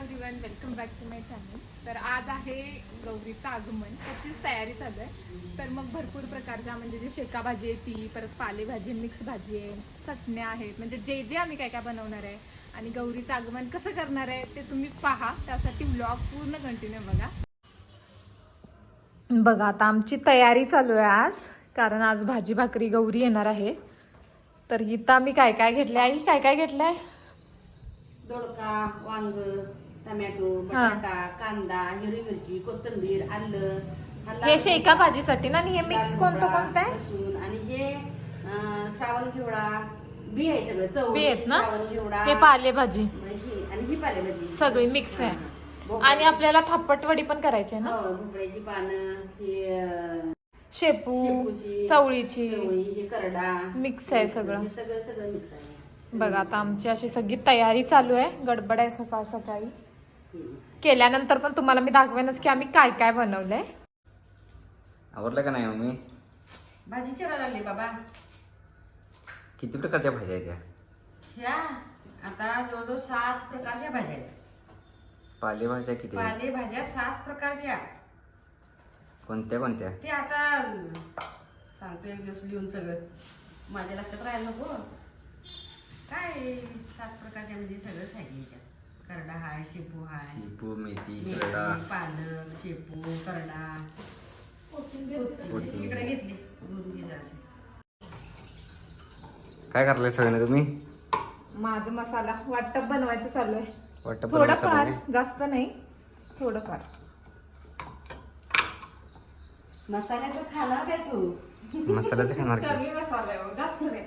Everyone welcome back to my channel तर आज आहे गौरीचं आगमन. त्याचीच तयारी चालू आहे. तर मग भरपूर प्रकारच्या म्हणजे जे शेका भाजी आहे ती परत पालेभाजी मिक्स भाजी आहे चटण्या आहेत. म्हणजे जे जे आम्ही काय काय बनवणार आहे आणि गौरीचं आगमन कसं करणार आहे ते तुम्ही पहा. त्यासाठी ब्लॉग पूर्ण कंटिन्यू बघा. बघा आता आमची तयारी चालू आहे आज कारण आज भाजी भाकरी गौरी येणार आहे. तर इथं आम्ही काय काय घेतलंय? आई काय काय घेतलंय? दोडका वांग टमॅटो बटाटा कांदा हिरवी मिरची कोथिंबीर आलं हे शेका भाजीसाठी ना आणि हे मिक्स कोणतं कोणतं आहे? लसूण आणि हे अं, श्रावण घेवडा बी आहे सगळं चवळी बी आहेत ना? श्रावण घेवडा हे पालेभाजी. ही आणि ही पालेभाजी. सगळी mix आहे. हा, आणि आपल्याला थापटवडी पण करायची आहे ना? हो, भोपळ्याची पानं हे अं, शेपू शेपूची, चवळीची. चवळी हे करडा Mix आहे सगळं. हे सगळं सगळं मिक्स आहे. बघा आता आमची अशी सगळी तयारी चालू आहे. गडबड आहे सकाळ सकाळी. केल्यानंतर पण तुम्हाला मी दाखवेनच की आम्ही काय काय बनवलंय. आवडलं का नाही मम्मी? भाजी चिरायला लागली बाबा. किती प्रकारच्या भाज्या आहेत त्या ह्या आता जवळजवळ सात प्रकारच्या भाज्या आहेत. पालेभाज्या किती आहेत? पालेभाज्या सात प्रकारच्या. कोणत्या कोणत्या? ते आता सांगतो एक दिवस लिहून सगळं. माझ्या लक्षात राहायला नको. काय सात प्रकारच्या म्हणजे सगळंच आहे याच्यात. करडा हाय शेपू हाय. शेपू मेथी मेथी, करडा. पालक शेपू करडा. कोथिंबीर कोथिंबीर. इकडे घेतली दोन घे जराशी काय करलाय सगळं तुम्ही? माझं मसाला वाटप बनवायचं चालू आहे. वाटप थोडंफार जास्त नाही थोडंफार. मसाल्याचं खाणार काय तू. मसाल्याचं खाणार की? कमी मसाला आहे हो, जास्त नाही.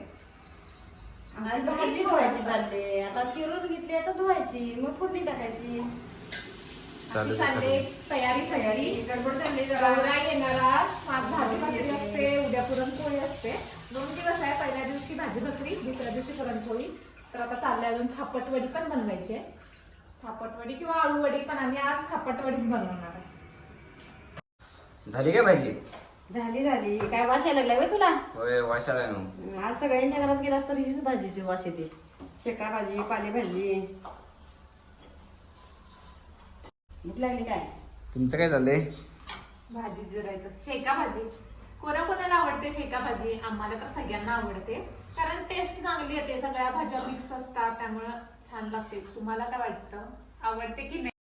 आणि भाजी धुवायची चालले. आता चिरून घेतली आता धुवायची. मग फोडणी टाकायची. चालू अशी चालली तयारी सगळी गडबड चालली जरा. गौरा येणारा. आज भाजी भाकरी असते उद्या पुरणपोळी असते. दोन दिवस आहे पहिल्या दिवशी भाजी भाकरी दुसऱ्या दिवशी पुरणपोळी. तर आता चाललंय अजून थापटवडी पण बनवायची आहे. थापटवडी किंवा आळूवडी पण आम्ही आज थापटवडीच बनवणार आहे. झाली काय भाजी? झाली झाली. काय यायला लागलाय बे तुला? होय वाशाला ना आज सगळ्यांच्या घरात गेलास तर हीच भाजीची वास येते. शेका भाजी पालेभाजी. भूक लागली काय? तुमचं काय झालंय? भाजी जिरायचं. शेका भाजी कोणा कोणाला आवडते शेका भाजी आम्हाला तर सगळ्यांना आवडते. कारण टेस्ट चांगली येते. सगळ्या भाज्या मिक्स असतात. त्यामुळं छान लागते. तुम्हाला काय वाटतं? आवडते की नाही?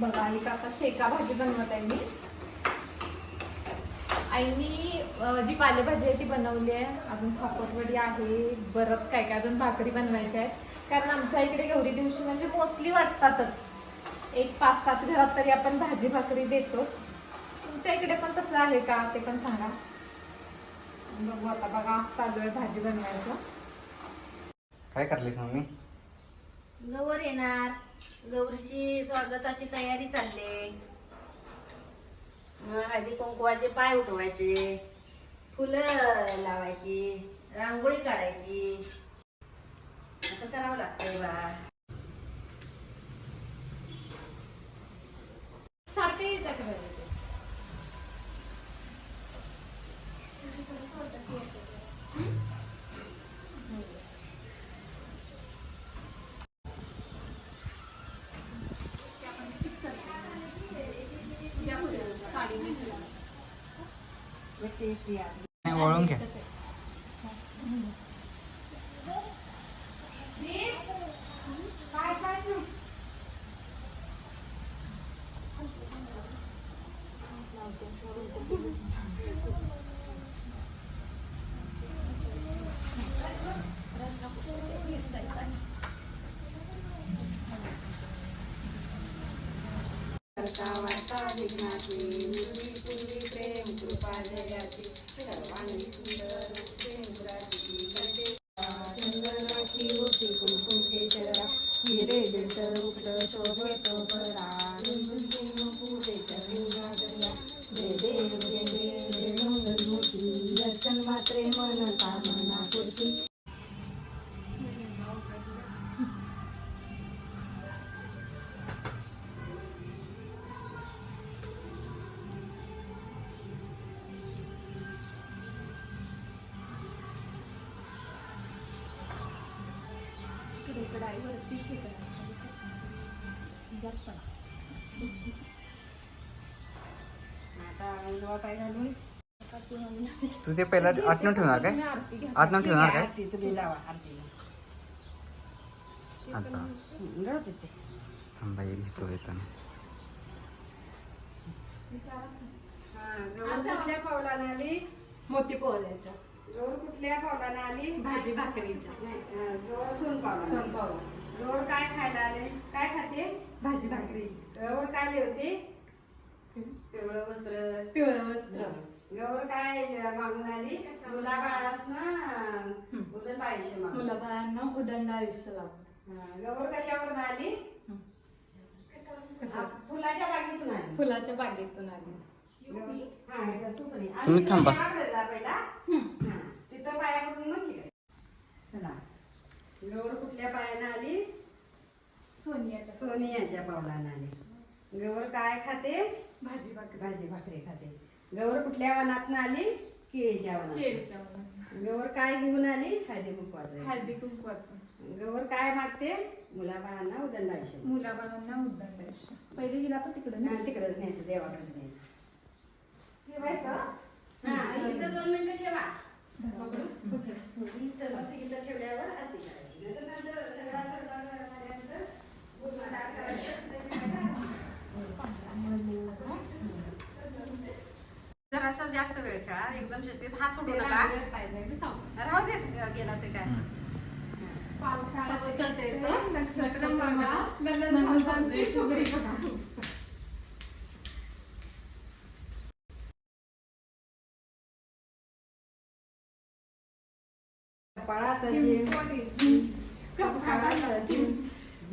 बघा इथं आता शेका भाजी बनवत आहे मी. आईनी जी पालेभाजी आहे ती बनवली आहे. अजून पापडवडी आहे बरंच काय काय अजून भाकरी बनवायच्या आहेत. कारण आमच्या इकडे गौरी दिवशी म्हणजे मोस्टली वाटतातच. एक पाच सात घरात तरी आपण भाजी भाकरी देतोच. तुमच्या इकडे पण तसं आहे का? ते पण सांगा. बघू आता बघा चालू आहे भाजी बनवायचं. काय करलीस मम्मी? गौर येणार. गौरीची स्वागताची तयारी चालली. हळदी कुंकवाचे पाय उठवायचे फुलं लावायची रांगोळी काढायची. असं करावं लागतंय बा. सारखं नाही वळून घ्या. करता वार्ता इकडं. आता जेव्हा घालून तू तू ते पहिला आत न ठेवणार काय? तुम्ही आरती घ्या. आत न ठेवणार काय? आरतीला अच्छा. हं, थांबा एक घेतो येताना. हा, मोती पोहल्याच्या गौर कुठल्या पावलानं आली? भाजी भाकरीच्या. नाही अं, गौर सोन पावला. सोनपावला गौर काय खायला आले? काय खाते? भाजी भाकरी. गौर काय लिवते पिवळं वस्त्र. पिवळं वस्त्र. गौर काय मागून आली? मुला बाळासनं आयुष्य मागून. मुलाबाळांना उदंड आयुष्य लाभ हा, गौर कशावरून आली? आ, फुलाच्या बागेतून आली. फुलाच्या बागेतून आली. तुम्ही थांबा. तिथं पाया पडून चला. गौर कुठल्या पायानं आली? सोनियाच्या. सोनियाच्या पावलानं आली. गौर काय खाते? भाजी भाकरी. भाजी भाकरी खाते. गौर कुठल्या वनातनं आली? केळीच्या वनात केळीच्या वनात. गौर काय घेऊन आली? हळदी कुंकवाचं. हळदी कुंकवाचं. गौर काय मागते? मुलाबाळांना उदंड आयुष्य मुलाबाळांना उदंड आयुष्य पहिले गेला पण तिकडे तिकडंच न्यायचं देवाकडेच न्यायचं. ठेवायचं? हा आणि इथं दोन मिनिटं ठेवा. पकडून. इथं मग इथं ठेवल्यावर आरती करायची. नंतर नंतर सगळा स्वयंपाक झाल्यानंतर पूर्ण ताट करायचं. जरासा जास्त वेळ खेळा. एकदम शिस्तीत हात सोडू नका. राहू दे गेला ते काय. पावसाळा कपाळात जीव कपाळात जीव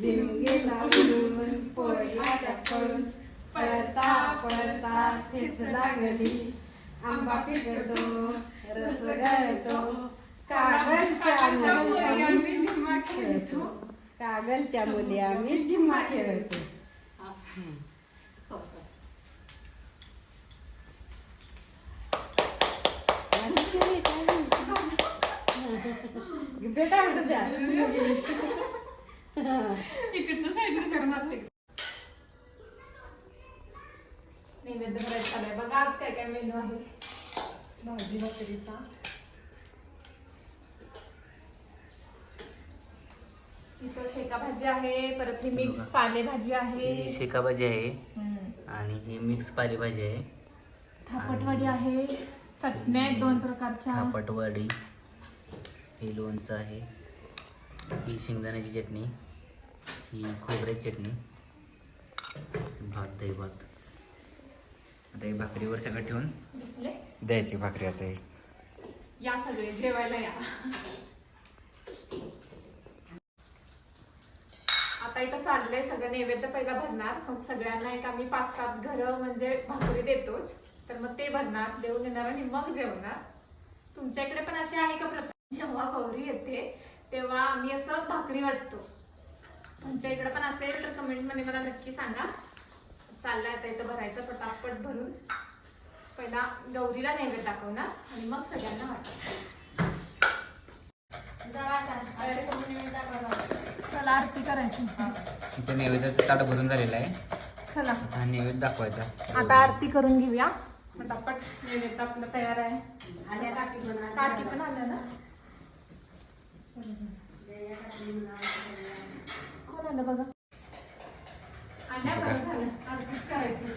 जीव गेला उडून पोळीला टपकून पळता पळता ठेच लागली आंबा पिकतो रस गळतो कागलच्या मुली आम्ही झिम्मा खेळतो कागलच्या मुली आम्ही झिम्मा खेळतो बेटा मारते. नैवेद्य करायचं बघा आज काय काय मेनू आहे भाजी इथं शेका भाजी आहे परत ही मिक्स. पालेभाजी आहे ही शेकाभाजी आहे. आणि ही मिक्स पालेभाजी आहे थापटवडी आहे चटण्या आहेत दोन प्रकारच्या थापटवाडी हे लोणचं आहे. ही शेंगदाण्याची चटणी ही खोबऱ्याची चटणी. भात दही भात. आता हे भाकरीवर सगळं ठेवून द्यायची भाकरी आता हे. या सगळे जेवायला या. आता इथं चाललंय सगळं नैवेद्य पहिला भरणार. मग सगळ्यांना एक आम्ही पाच सात घरं म्हणजे भाकरी देतोच. तर मग ते भरणार देऊन येणार आणि मग जेवणार. तुमच्या इकडे पण अशी आहे का प्रथा? जेव्हा गौरी येते तेव्हा आम्ही असं भाकरी वाटतो. तुमच्या इकडे पण असेल तर कमेंटमध्ये मला नक्की सांगा. चाललंय आता इथं भरायचं पटापट भरून. पहिला गौरीला नैवेद्य दाखवणार आणि मग सगळ्यांना वाटणार चला आरती करायची. इथे नैवेद्याचं ताट भरून झालेलं आहे. चला. आता हा नैवेद्य दाखवायचा. आता आरती करून घेऊया. पटापट नैवेद्य आपलं तयार आहे. आल्या काकी पण आल्या ना? कोण आलं बघा? आल्या बरं झालं. आरतीच करायची